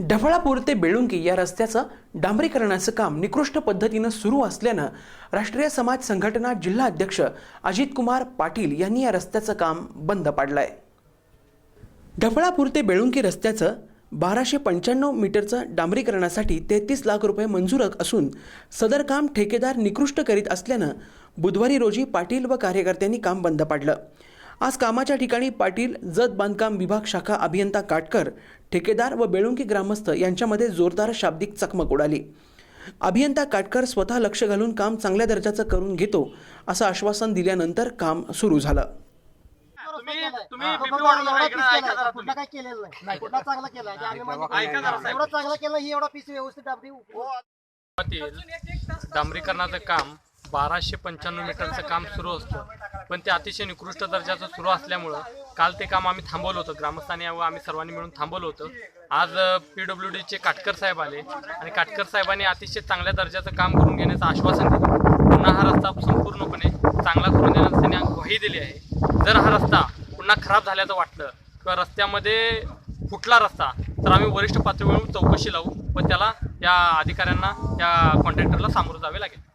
ढवळापूर ते बेळुंकी या रस्त्याचं डांबरीकरणाचं काम निकृष्ट पद्धतीनं सुरू असल्यानं राष्ट्रीय समाज संघटना जिल्हा अध्यक्ष अजितकुमार पाटील यांनी या रस्त्याचं काम बंद पाडलंय. ढवळापूर ते बेळुंकी रस्त्याचं बाराशे पंच्याण्णव मीटरचं डांबरीकरणासाठी तेहतीस लाख रुपये मंजूर असून सदर काम ठेकेदार निकृष्ट करीत असल्यानं बुधवारी रोजी पाटील व कार्यकर्त्यांनी काम बंद पाडलं. आज कामाच्या ठिकाणी पाटील जत बांधकाम विभाग शाखा अभियंता काटकर ठेकेदार व बेळुंकी ग्रामस्थ यांच्यामध्ये जोरदार शाब्दिक चकमक उडाली. अभियंता काटकर स्वतः लक्ष घालून काम चांगल्या दर्जाचं करून घेतो असं आश्वासन दिल्यानंतर काम सुरू झालं. डांबरीकरणाचं काम बाराशे पंच्याण्णव मीटरचं काम सुरू असतं. पण ते अतिशय निकृष्ट दर्जाचं सुरू असल्यामुळं काल ते काम आम्ही थांबवलं होतं. ग्रामस्थानी व आम्ही सर्वांनी मिळून थांबवलं होतं. आज पी डब्ल्यू डीचे काटकर साहेब आले आणि काटकर साहेबांनी अतिशय चांगल्या दर्जाचं काम करून घेण्याचं आश्वासन दिलं. पुन्हा हा रस्ता संपूर्णपणे चांगला करून देण्यास त्यांनी ग्वाही दिली आहे. जर हा रस्ता पुन्हा खराब झाल्याचं वाटलं किंवा रस्त्यामध्ये फुटला रस्ता तर आम्ही वरिष्ठ पातळीवरून चौकशी लावू व त्याला या अधिकाऱ्यांना या कॉन्ट्रॅक्टरला सामोरं जावे लागेल.